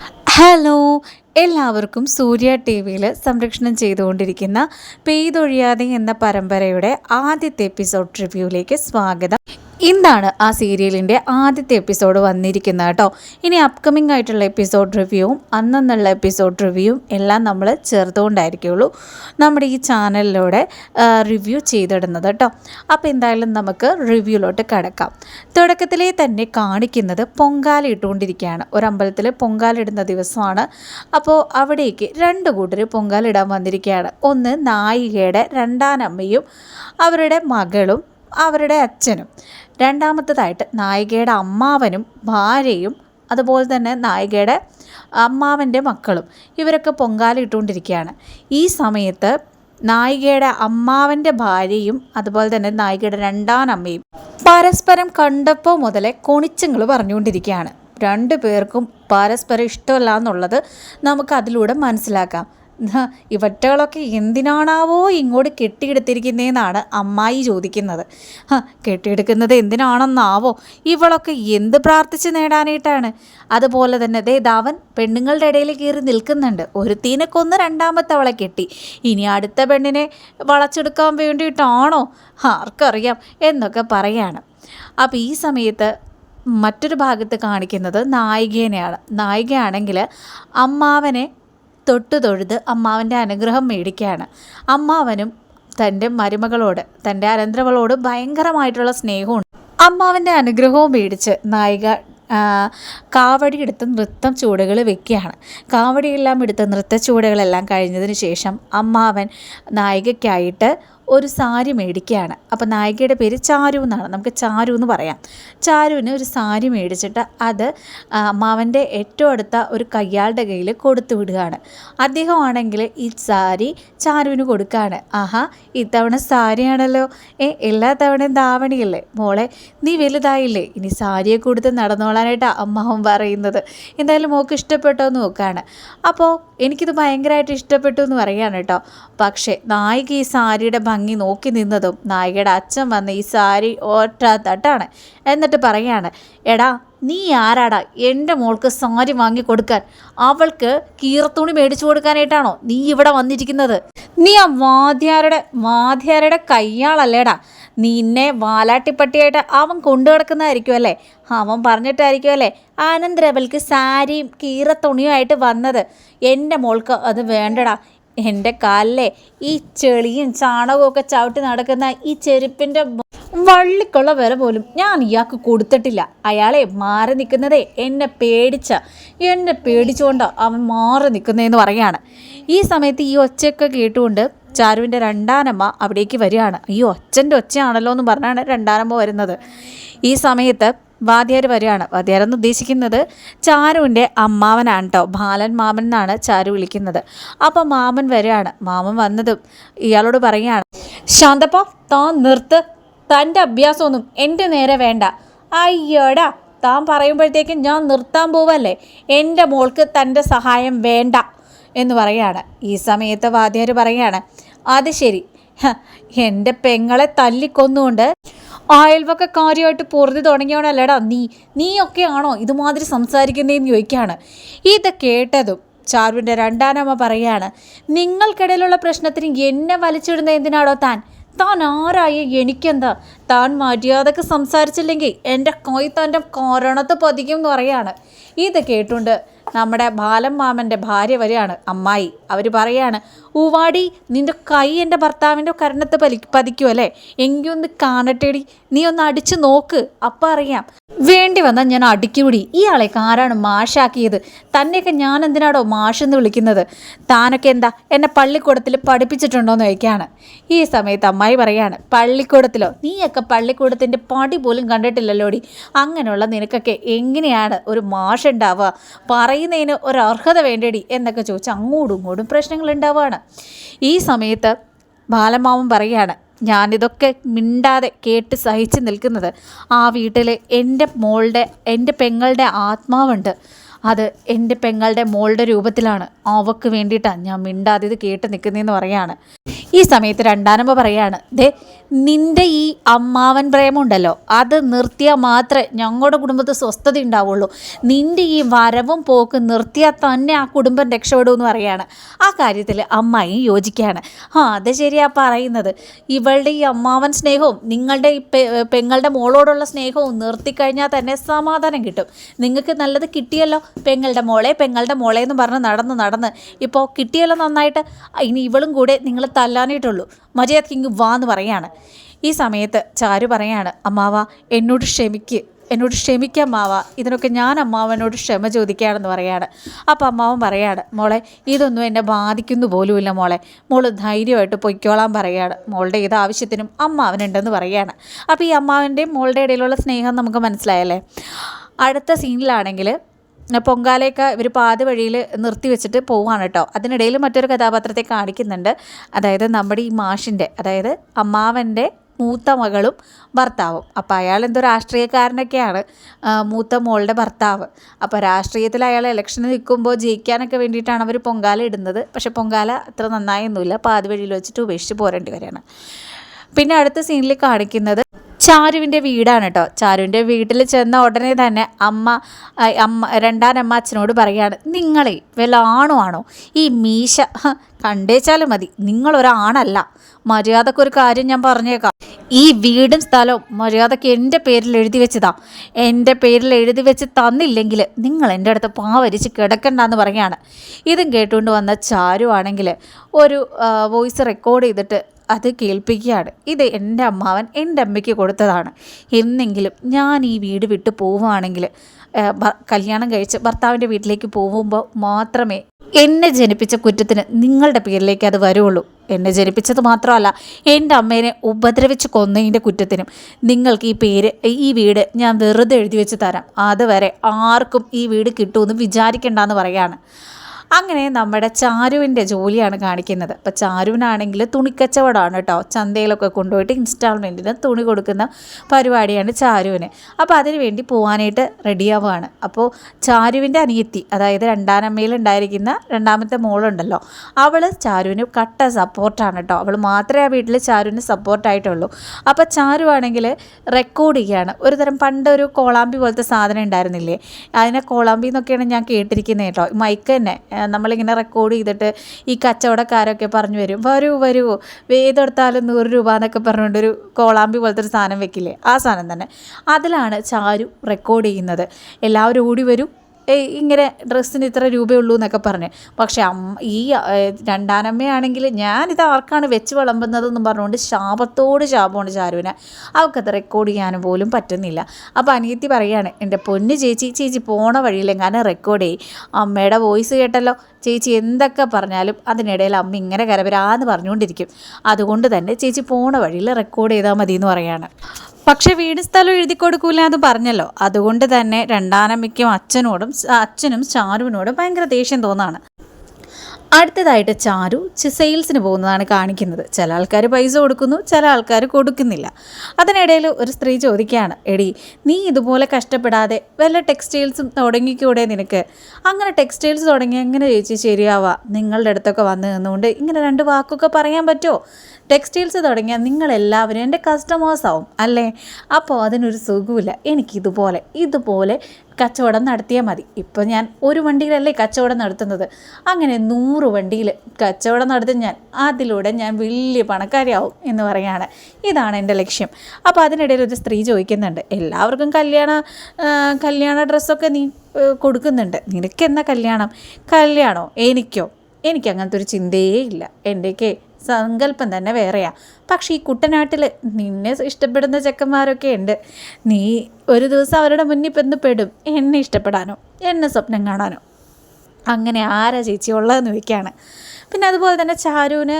Hello എല്ലാവർക്കും സൂര്യ T വിയിൽ സംരക്ഷണം ചെയ്തുകൊണ്ടിരിക്കുന്ന പെയ്തൊഴിയാതെ എന്ന പരമ്പരയുടെ ആദ്യത്തെ എപ്പിസോഡ് റിവ്യൂവിലേക്ക് സ്വാഗതം. ഇന്നാണ് ആ സീരിയലിന്റെ ആദ്യത്തെ എപ്പിസോഡ് വന്നിരിക്കുന്നത് കേട്ടോ. ഇനി അപ്കമിംഗ് ആയിട്ടുള്ള എപ്പിസോഡ് റിവ്യൂവും അന്നെന്നുള്ള എപ്പിസോഡ് റിവ്യൂവും എല്ലാം നമ്മൾ ചേർത്തുകൊണ്ടായിരിക്കുള്ളൂ നമ്മുടെ ഈ ചാനലിലൂടെ റിവ്യൂ ചെയ്തിടുന്നത് കേട്ടോ. അപ്പോൾ എന്തായാലും നമുക്ക് റിവ്യൂലോട്ട് കിടക്കാം. തുടക്കത്തിലേ തന്നെ കാണിക്കുന്നത് പൊങ്കാല ഇട്ടുകൊണ്ടിരിക്കുകയാണ്. ഒരു അമ്പലത്തിൽ പൊങ്കാല ഇടുന്ന ദിവസമാണ്. അപ്പോൾ അവിടേക്ക് രണ്ട് കൂട്ടർ പൊങ്കാലിടാൻ വന്നിരിക്കുകയാണ്. ഒന്ന് നായികയുടെ രണ്ടാനമ്മയും അവരുടെ മകളും അവരുടെ അച്ഛനും. രണ്ടാമത്തതായിട്ട് നായികയുടെ അമ്മാവനും ഭാര്യയും അതുപോലെ തന്നെ നായികയുടെ അമ്മാവന്റെ മക്കളും. ഇവരൊക്കെ പൊങ്കാല ഇട്ടുകൊണ്ടിരിക്കുകയാണ്. ഈ സമയത്ത് നായികയുടെ അമ്മാവന്റെ ഭാര്യയും അതുപോലെ തന്നെ നായികയുടെ രണ്ടാനമ്മയും പരസ്പരം കണ്ടപ്പോൾ മുതലേ കൊണിച്ചങ്ങൾ പറഞ്ഞുകൊണ്ടിരിക്കുകയാണ്. രണ്ടു പേർക്കും പരസ്പരം ഇഷ്ടമല്ല എന്നുള്ളത് നമുക്ക് അതിലൂടെ മനസ്സിലാക്കാം. ഇവറ്റകളൊക്കെ എന്തിനാണാവോ ഇങ്ങോട്ട് കെട്ടിയെടുത്തിരിക്കുന്നതെന്നാണ് അമ്മായി ചോദിക്കുന്നത്. കെട്ടിയെടുക്കുന്നത് എന്തിനാണെന്നാവോ ഇവളൊക്കെ എന്ത് പ്രാർത്ഥിച്ച് നേടാനായിട്ടാണ്? അതുപോലെ തന്നെ ദേ പെണ്ണുങ്ങളുടെ ഇടയിൽ കയറി നിൽക്കുന്നുണ്ട്. ഒരുത്തീനെ കൊന്ന് രണ്ടാമത്തെ അവളെ കെട്ടി. ഇനി അടുത്ത പെണ്ണിനെ വളച്ചെടുക്കാൻ വേണ്ടിയിട്ടാണോ? ആർക്കറിയാം എന്നൊക്കെ പറയാണ്. അപ്പോൾ ഈ സമയത്ത് മറ്റൊരു ഭാഗത്ത് കാണിക്കുന്നത് നായികേനെയാണ്. നായികയാണെങ്കിൽ അമ്മാവനെ തൊട്ടു തൊഴുത് അമ്മാവന്റെ അനുഗ്രഹം മേടിക്കുകയാണ്. അമ്മാവനും തന്റെ മരുമകളോട് തന്റെ അനന്തരവളോട് ഭയങ്കരമായിട്ടുള്ള സ്നേഹമുണ്ട്. അമ്മാവന്റെ അനുഗ്രഹവും മേടിച്ച് നായിക കാവടി എടുത്ത് നൃത്തം ചുവടുകൾ വെക്കുകയാണ്. കാവടിയെല്ലാം എടുത്ത് നൃത്ത ചുവടുകളെല്ലാം കഴിഞ്ഞതിന് ശേഷം അമ്മാവൻ നായികയ്ക്കായിട്ട് ഒരു സാരി മേടിക്കുകയാണ്. അപ്പോൾ നായികയുടെ പേര് ചാരു എന്നാണ്. നമുക്ക് ചാരു എന്ന് പറയാം. ചാരുവിന് ഒരു സാരി മേടിച്ചിട്ട് അത് അമ്മാവന്റെ ഏറ്റവും അടുത്ത ഒരു കയ്യാളുടെ കയ്യിൽ കൊടുത്തു വിടുകയാണ്. അദ്ദേഹമാണെങ്കിൽ ഈ സാരി ചാരുവിന് കൊടുക്കുകയാണ്. ആഹാ ഇത്തവണ സാരിയാണല്ലോ. ഏ എല്ലാ തവണയും ധാവണിയല്ലേ? മോളെ നീ വലുതായില്ലേ? ഇനി സാരിയെ കൊടുത്ത് നടന്നോളാനായിട്ടാണ് അമ്മാവൻ പറയുന്നത്. എന്തായാലും മോൾക്ക് ഇഷ്ടപ്പെട്ടോ എന്ന് നോക്കുകയാണ്. അപ്പോൾ എനിക്കിത് ഭയങ്കരമായിട്ട് ഇഷ്ടപ്പെട്ടു എന്ന് പറയുകയാണ് കേട്ടോ. പക്ഷേ നായിക ഈ സാരിയുടെ ഭംഗി നോക്കി നിന്നതും നായികയുടെ അച്ഛൻ വന്ന് ഈ സാരി ഒറ്റ തട്ടാണ് എന്നിട്ട് പറയാണ് എടാ നീ ആരാടാ? എന്റെ മോൾക്ക് സാരി വാങ്ങി കൊടുക്കാൻ. അവൾക്ക് കീറത്തുണി മേടിച്ചു കൊടുക്കാനായിട്ടാണോ നീ ഇവിടെ വന്നിരിക്കുന്നത്? നീ ആ വാദ്യാരുടെ വാദ്യാരുടെ കയ്യാളല്ലേടാ? നിന്നെ വാലാട്ടിപ്പട്ടിയായിട്ട് അവൻ കൊണ്ടു കിടക്കുന്നതായിരിക്കും അല്ലേ? അവൻ പറഞ്ഞിട്ടായിരിക്കും അല്ലേ? ആനന്ദരവൽക്ക് സാരിയും കീറത്തുണിയുമായിട്ട് വന്നത്. എന്റെ മോൾക്ക് അത് വേണ്ടടാ. എന്റെ കാലിലെ ഈ ചെളിയും ചാണകവും ഒക്കെ ചവിട്ടി നടക്കുന്ന ഈ ചെരുപ്പിന്റെ വള്ളിക്കുള്ള വില പോലും ഞാൻ ഇയാൾക്ക് കൊടുത്തിട്ടില്ല. അയാളെ മാറി നിൽക്കുന്നതേ എന്നെ പേടിച്ച എന്നെ പേടിച്ചുകൊണ്ട് അവൻ മാറി നിൽക്കുന്നതെന്ന് പറയാണ് ഈ സമയത്ത് ഈ ഒച്ചയൊക്കെ കേട്ടുകൊണ്ട് ചാരുവിന്റെ രണ്ടാനമ്മ അവിടേക്ക് വരികയാണ്. ഈ ഒച്ചന്റെ ഒച്ചയാണല്ലോ എന്ന് പറഞ്ഞാണ് രണ്ടാനമ്മ വരുന്നത്. ഈ സമയത്ത് വാദ്യാർ വരികയാണ്. വാദ്യാർ എന്ന് ഉദ്ദേശിക്കുന്നത് ചാരുവിന്റെ അമ്മാവനാണ് കേട്ടോ ബാലൻ മാമൻ എന്നാണ് ചാരു വിളിക്കുന്നത്. അപ്പോൾ മാമൻ വരികയാണ്. മാമൻ വന്നതും ഇയാളോട് പറയുകയാണ് ശാന്തപ്പ താൻ നിർത്ത്. തന്റെ അഭ്യാസമൊന്നും എന്റെ നേരെ വേണ്ട. അയ്യോടാ താൻ പറയുമ്പോഴത്തേക്കും ഞാൻ നിർത്താൻ പോവല്ലേ? എന്റെ മോൾക്ക് തന്റെ സഹായം വേണ്ട. എന്ന് പറയാണ് ഈ സമയത്ത് വാദ്യാർ പറയാണ് അത് ശരി. എന്റെ പെങ്ങളെ തല്ലിക്കൊന്നുകൊണ്ട് അയൽവക്കക്കാരിയായിട്ട് പൊറുതി തുടങ്ങിയവണല്ലേടാ നീ. നീയൊക്കെയാണോ ഇതുമാതിരി സംസാരിക്കുന്നതെന്ന് ചോദിക്കുകയാണ് ഇത് കേട്ടതും ചാർവിന്റെ രണ്ടാനമ്മ പറയാണ് നിങ്ങൾക്കിടയിലുള്ള പ്രശ്നത്തിന് എന്നെ വലിച്ചിടുന്ന എന്തിനാടോ താൻ? താൻ ആരായ? എനിക്കെന്താ? താൻ മര്യാദയ്ക്ക് സംസാരിച്ചില്ലെങ്കിൽ എന്റെ കൈ തന്റെ കോരണത്ത് പതിക്കും എന്ന് പറയാണ്. ഇത് കേട്ടുകൊണ്ട് നമ്മുടെ ബാലൻ മാമന്റെ ഭാര്യ വരെയാണ് അമ്മായി. അവർ പറയാണ് ഊവാടി നിന്റെ കൈ എന്റെ ഭർത്താവിന്റെ കരണത്ത് പലി പതിക്കുമല്ലേ എങ്കിൽ ഒന്ന് കാണട്ടേടി. നീ ഒന്ന് അടിച്ചു നോക്ക്. അപ്പം അറിയാം. വേണ്ടി വന്നാൽ ഞാൻ അടിക്കൂടി. ഇയാളെയൊക്കെ ആരാണ് മാഷാക്കിയത്? തന്നെയൊക്കെ ഞാൻ എന്തിനാടോ മാഷെന്ന് വിളിക്കുന്നത്? താനൊക്കെ എന്താ എന്നെ പള്ളിക്കൂടത്തിൽ പഠിപ്പിച്ചിട്ടുണ്ടോയെന്ന് ചോദിക്കുകയാണ് ഈ സമയത്ത് അമ്മായി പറയാണ് പള്ളിക്കൂടത്തിലോ? നീയൊക്കെ പള്ളിക്കൂടത്തിന്റെ പടി പോലും കണ്ടിട്ടില്ലല്ലോടി. അങ്ങനെയുള്ള നിനക്കൊക്കെ എങ്ങനെയാണ് ഒരു മാഷ് ഉണ്ടാവുക? പറയുന്നതിന് ഒരർഹത വേണ്ടടി എന്നൊക്കെ ചോദിച്ച് അങ്ങോട്ടും ഇങ്ങോട്ടും പ്രശ്നങ്ങൾ ഉണ്ടാവുകയാണ് ഈ സമയത്ത് ബാലമാവൻ പറയുകയാണ് ഞാനിതൊക്കെ മിണ്ടാതെ കേട്ട് സഹിച്ച് നിൽക്കുന്നത് ആ വീട്ടിൽ എന്റെ മോളുടെ എന്റെ പെങ്ങളുടെ ആത്മാവുണ്ട്. അത് എന്റെ പെങ്ങളുടെ മോളുടെ രൂപത്തിലാണ്. അവക്ക് വേണ്ടിയിട്ടാണ് ഞാൻ മിണ്ടാതെ ഇത് കേട്ട് നിൽക്കുന്നതെന്ന് പറയാണ്. ഈ സമയത്ത് രണ്ടാനമ്മ പറയാണ് ദേ നിന്റെ ഈ അമ്മാവൻ പ്രേമുണ്ടല്ലോ അത് നിർത്തിയാൽ മാത്രമേ ഞങ്ങളുടെ കുടുംബത്തിൽ സ്വസ്ഥത ഉണ്ടാവുള്ളൂ. നിന്റെ ഈ വരവും പോക്കും നിർത്തിയാൽ തന്നെ ആ കുടുംബം രക്ഷപ്പെടും എന്ന് പറയാണ്. ആ കാര്യത്തിൽ അമ്മായി യോജിക്കുകയാണ്. ആ അത് ശരിയാ പറയുന്നത്. ഇവളുടെ ഈ അമ്മാവൻ സ്നേഹവും നിങ്ങളുടെ ഈ പെങ്ങളുടെ മോളോടുള്ള സ്നേഹവും നിർത്തിക്കഴിഞ്ഞാൽ തന്നെ സമാധാനം കിട്ടും. നിങ്ങൾക്ക് നല്ലത് കിട്ടിയല്ലോ പെങ്ങളുടെ മോളെ പെങ്ങളുടെ മോളെ എന്ന് പറഞ്ഞ് നടന്ന് നടന്ന്. ഇപ്പോൾ കിട്ടിയല്ലോ നന്നായിട്ട്. ഇനി ഇവളും കൂടെ നിങ്ങൾ തല്ലാനായിട്ടുള്ളൂ മജയത് കിങ് വാ എന്ന് പറയാണ്. ഈ സമയത്ത് ചാരു പറയാണ് അമ്മാവ എന്നോട് ക്ഷമിക്ക് എന്നോട് ക്ഷമിക്കാം അമ്മാവ. ഇതിനൊക്കെ ഞാൻ അമ്മാവനോട് ക്ഷമ ചോദിക്കുകയാണെന്ന് പറയാണ്. അപ്പം അമ്മാവൻ പറയാണ് മോളെ ഇതൊന്നും എന്നെ ബാധിക്കുന്നു പോലുമില്ല മോളെ. മോൾ ധൈര്യമായിട്ട് പൊയ്ക്കോളാൻ പറയാണ്. മോളുടെ ഏത് ആവശ്യത്തിനും അമ്മാവനുണ്ടെന്ന് പറയാണ്. അപ്പോൾ ഈ അമ്മാവന്റെയും മോളുടെ ഇടയിലുള്ള സ്നേഹം നമുക്ക് മനസ്സിലായല്ലേ? അടുത്ത സീനിലാണെങ്കിൽ പൊങ്കാലയൊക്കെ ഇവർ പാതി വഴിയിൽ നിർത്തി വെച്ചിട്ട് പോവുകയാണ് കേട്ടോ. അതിനിടയിൽ മറ്റൊരു കഥാപാത്രത്തെ കാണിക്കുന്നുണ്ട്. അതായത് നമ്മുടെ ഈ മാഷിന്റെ അതായത് അമ്മാവന്റെ മൂത്ത മകളും ഭർത്താവും. അപ്പോൾ അയാൾ എന്തോ രാഷ്ട്രീയക്കാരനൊക്കെയാണ്. മൂത്ത മോളുടെ ഭർത്താവ്. അപ്പോൾ രാഷ്ട്രീയത്തിൽ അയാൾ ഇലക്ഷന് നിൽക്കുമ്പോൾ ജയിക്കാനൊക്കെ വേണ്ടിയിട്ടാണ് അവർ പൊങ്കാല ഇടുന്നത്. പക്ഷേ പൊങ്കാല അത്ര നന്നായൊന്നുമില്ല. പാതി വഴിയിൽ വെച്ചിട്ട് ഉപേക്ഷിച്ച് പോരേണ്ടി വരികയാണ്. പിന്നെ അടുത്ത സീനിൽ കാണിക്കുന്നത് ചാരുവിന്റെ വീടാണ് കേട്ടോ ചാരുവിന്റെ വീട്ടിൽ ചെന്ന ഉടനെ തന്നെ അമ്മ അമ്മ രണ്ടാനമ്മ അച്ഛനോട് പറയാണ് നിങ്ങളെ വല്ല ആണോ? ആണോ ഈ മീശ കണ്ടേച്ചാലും മതി. നിങ്ങളൊരാണല്ല മര്യാദക്കൊരു കാര്യം ഞാൻ പറഞ്ഞേക്കാം. ഈ വീടും സ്ഥലവും മര്യാദയ്ക്ക് എന്റെ പേരിൽ എഴുതി വെച്ചതാ. എന്റെ പേരിൽ എഴുതി വെച്ച് തന്നില്ലെങ്കിൽ നിങ്ങൾ എന്റെ അടുത്ത് പാവരിച്ച് കിടക്കണ്ടെന്ന് പറയാണ്. ഇതും കേട്ടുകൊണ്ട് വന്ന ചാരു ആണെങ്കിൽ ഒരു വോയിസ് റെക്കോർഡ് ചെയ്തിട്ട് അത് കേൾപ്പിക്കുകയാണ്. ഇത് എന്റെ അമ്മാവൻ എന്റെ അമ്മയ്ക്ക് കൊടുത്തതാണ്. എന്നെങ്കിലും ഞാൻ ഈ വീട് വിട്ട് പോവുകയാണെങ്കിൽ കല്യാണം കഴിച്ച് ഭർത്താവിന്റെ വീട്ടിലേക്ക് പോകുമ്പോൾ മാത്രമേ എന്നെ ജനിപ്പിച്ച കുറ്റത്തിന് നിങ്ങളുടെ പേരിലേക്ക് അത് വരുള്ളൂ. എന്നെ ജനിപ്പിച്ചത് മാത്രമല്ല എന്റെ അമ്മേനെ ഉപദ്രവിച്ച് കൊന്നതിന്റെ കുറ്റത്തിനും നിങ്ങൾക്ക് ഈ പേര് ഈ വീട് ഞാൻ വെറുതെ എഴുതി വെച്ച് തരാം. അതുവരെ ആർക്കും ഈ വീട് കിട്ടുമെന്ന് വിചാരിക്കേണ്ടെന്ന് പറയാണ് അങ്ങനെ നമ്മുടെ ചാരുവിന്റെ ജോലിയാണ് കാണിക്കുന്നത്. അപ്പോൾ ചാരുവിനാണെങ്കിൽ തുണിക്കച്ചവടമാണ് കേട്ടോ. ചന്തയിലൊക്കെ കൊണ്ടുപോയിട്ട് ഇൻസ്റ്റാൾമെന്റിന് തുണി കൊടുക്കുന്ന പരിപാടിയാണ് ചാരുവിന്. അപ്പോൾ അതിന് വേണ്ടി പോകാനായിട്ട് റെഡിയാവുകയാണ്. അപ്പോൾ ചാരുവിന്റെ അനിയത്തി അതായത് രണ്ടാനമ്മയിൽ ഉണ്ടായിരിക്കുന്ന രണ്ടാമത്തെ മോളുണ്ടല്ലോ അവൾ ചാരുവിന് കട്ട സപ്പോർട്ടാണ് കേട്ടോ. അവൾ മാത്രമേ ആ വീട്ടിൽ ചാരുവിന് സപ്പോർട്ടായിട്ടുള്ളൂ. അപ്പോൾ ചാരു ആണെങ്കിൽ റെക്കോർഡ് ചെയ്യുകയാണ്. ഒരു തരം പണ്ടൊരു കോളാമ്പി പോലത്തെ സാധനം ഉണ്ടായിരുന്നില്ലേ? അതിനെ കോളാമ്പി എന്നൊക്കെയാണ് ഞാൻ കേട്ടിരിക്കുന്നത് കേട്ടോ. മൈക്ക് തന്നെ. നമ്മളിങ്ങനെ റെക്കോർഡ് ചെയ്തിട്ട് ഈ കച്ചവടക്കാരൊക്കെ പറഞ്ഞു വരും. വരൂ വരൂ ഏതെടുത്താലും നൂറ് രൂപ എന്നൊക്കെ പറഞ്ഞുകൊണ്ട് ഒരു കോളാമ്പി പോലത്തെ ഒരു സാധനം വെക്കില്ലേ? ആ സാധനം തന്നെ. അതിലാണ് ചാരു റെക്കോർഡ് ചെയ്യുന്നത്. എല്ലാവരും ഓടി വരും. ഇങ്ങനെ ഡ്രസ്സിന് ഇത്ര രൂപയുള്ളൂ എന്നൊക്കെ പറഞ്ഞ്. പക്ഷേ അമ്മ ഈ രണ്ടാനമ്മയാണെങ്കിൽ ഞാനിത് ആർക്കാണ് വെച്ച് വിളമ്പുന്നതെന്നും പറഞ്ഞുകൊണ്ട് ശാപത്തോട് ശാപമാണ് ചാരുവിനെ അവൾക്കത് റെക്കോർഡ് ചെയ്യാനും പോലും പറ്റുന്നില്ല. അപ്പോൾ അനിയത്തി പറയാണ് എന്റെ പൊന്ന് ചേച്ചി ചേച്ചി പോണ വഴിയിലെങ്ങാനും റെക്കോർഡ് ചെയ്യും അമ്മയുടെ വോയിസ് കേട്ടല്ലോ. ചേച്ചി എന്തൊക്കെ പറഞ്ഞാലും അതിനിടയിൽ അമ്മ ഇങ്ങനെ കരവരാന്ന് പറഞ്ഞുകൊണ്ടിരിക്കും. അതുകൊണ്ട് തന്നെ ചേച്ചി പോണ വഴിയിൽ റെക്കോർഡ് ചെയ്താൽ മതി എന്ന് പറയാണ്. പക്ഷേ വീട് സ്ഥലം എഴുതി കൊടുക്കൂല എന്ന് പറഞ്ഞല്ലോ. അതുകൊണ്ട് തന്നെ രണ്ടാനമ്മയ്ക്കും അച്ഛനോടും അച്ഛനും ചാരുവിനോടും ഭയങ്കര ദേഷ്യം തോന്നാണ്. അടുത്തതായിട്ട് ചാരു സെയിൽസിന് പോകുന്നതാണ് കാണിക്കുന്നത്. ചില ആൾക്കാർ പൈസ കൊടുക്കുന്നു ചില ആൾക്കാർ കൊടുക്കുന്നില്ല. അതിനിടയിൽ ഒരു സ്ത്രീ ചോദിക്കുകയാണ് എടി നീ ഇതുപോലെ കഷ്ടപ്പെടാതെ വല്ല ടെക്സ്റ്റൈൽസും തുടങ്ങിക്കൂടെ നിനക്ക്? അങ്ങനെ ടെക്സ്റ്റൈൽസ് തുടങ്ങി എങ്ങനെ ചേച്ചി ശരിയാവാ? നിങ്ങളുടെ അടുത്തൊക്കെ വന്നു നിന്നുകൊണ്ട് ഇങ്ങനെ രണ്ട് വാക്കൊക്കെ പറയാൻ പറ്റുമോ? ടെക്സ്റ്റൈൽസ് തുടങ്ങിയാൽ നിങ്ങളെല്ലാവരും എന്റെ കസ്റ്റമേഴ്സ് ആവും അല്ലേ? അപ്പോൾ അതിനൊരു സുഖമില്ല എനിക്കിതുപോലെ ഇതുപോലെ കച്ചവടം നടത്തിയാൽ മതി. ഇപ്പോൾ ഞാൻ ഒരു വണ്ടിയിലല്ലേ കച്ചവടം നടത്തുന്നത്. അങ്ങനെ നൂറ് വണ്ടിയിൽ കച്ചവടം നടത്തി ഞാൻ അതിലൂടെ ഞാൻ വലിയ പണക്കാരിയാവും എന്ന് പറയാണ് ഇതാണ് എന്റെ ലക്ഷ്യം. അപ്പോൾ അതിനിടയിൽ ഒരു സ്ത്രീ ചോദിക്കുന്നുണ്ട് എല്ലാവർക്കും കല്യാണ കല്യാണ ഡ്രസ്സൊക്കെ നീ കൊടുക്കുന്നുണ്ട്. നിനക്കെന്നാ കല്യാണം? കല്യാണോ? എനിക്കോ? എനിക്ക് അങ്ങനത്തെ ഒരു ചിന്തയേ ഇല്ല. എന്റെയൊക്കെ സങ്കല്പം തന്നെ വേറെയാ. പക്ഷേ ഈ കുട്ടനാട്ടിൽ നിന്നെ ഇഷ്ടപ്പെടുന്ന ചെക്കന്മാരൊക്കെ ഉണ്ട്. നീ ഒരു ദിവസം അവരുടെ മുന്നിൽ പെന്ന് പെടും. എന്നെ ഇഷ്ടപ്പെടാനോ എന്നെ സ്വപ്നം കാണാനോ. അങ്ങനെ ആരാ ചേച്ചി ഉള്ളതെന്ന് ചോദിക്കുകയാണ് പിന്നെ അതുപോലെ തന്നെ ചാരുവിന്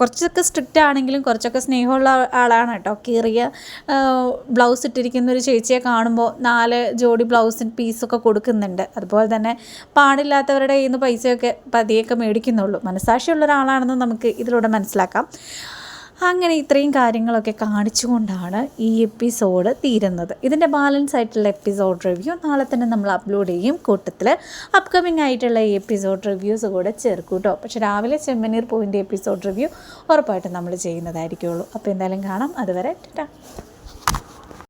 കുറച്ചൊക്കെ സ്ട്രിക്റ്റ് ആണെങ്കിലും കുറച്ചൊക്കെ സ്നേഹമുള്ള ആളാണ് കേട്ടോ. കീറിയ ബ്ലൗസ് ഇട്ടിരിക്കുന്ന ഒരു ചേച്ചിയെ കാണുമ്പോൾ നാല് ജോഡി ബ്ലൗസിന് പീസൊക്കെ കൊടുക്കുന്നുണ്ട്. അതുപോലെ തന്നെ പാടില്ലാത്തവരുടെ കയ്യിൽ നിന്ന് പൈസയൊക്കെ പതിയൊക്കെ മേടിക്കുന്നുള്ളൂ. മനസാക്ഷിയുള്ള ഒരാളാണെന്ന് നമുക്ക് ഇതിലൂടെ മനസ്സിലാക്കാം. അങ്ങനെ ഇത്രയും കാര്യങ്ങളൊക്കെ കാണിച്ചുകൊണ്ടാണ് ഈ എപ്പിസോഡ് തീരുന്നത്. ഇതിന്റെ ബാലൻസ് ആയിട്ടുള്ള എപ്പിസോഡ് റിവ്യൂ നാളെ തന്നെ നമ്മൾ അപ്ലോഡ് ചെയ്യും. കൂട്ടത്തിൽ അപ്കമിങ് ആയിട്ടുള്ള ഈ എപ്പിസോഡ് റിവ്യൂസ് കൂടെ ചേർക്കും കേട്ടോ. പക്ഷേ രാവിലെ ചെമ്മനീർ പൂവിന്റെ എപ്പിസോഡ് റിവ്യൂ ഉറപ്പായിട്ടും നമ്മൾ ചെയ്യുന്നതായിരിക്കുള്ളൂ. അപ്പോൾ എന്തായാലും കാണാം. അതുവരെ ടാ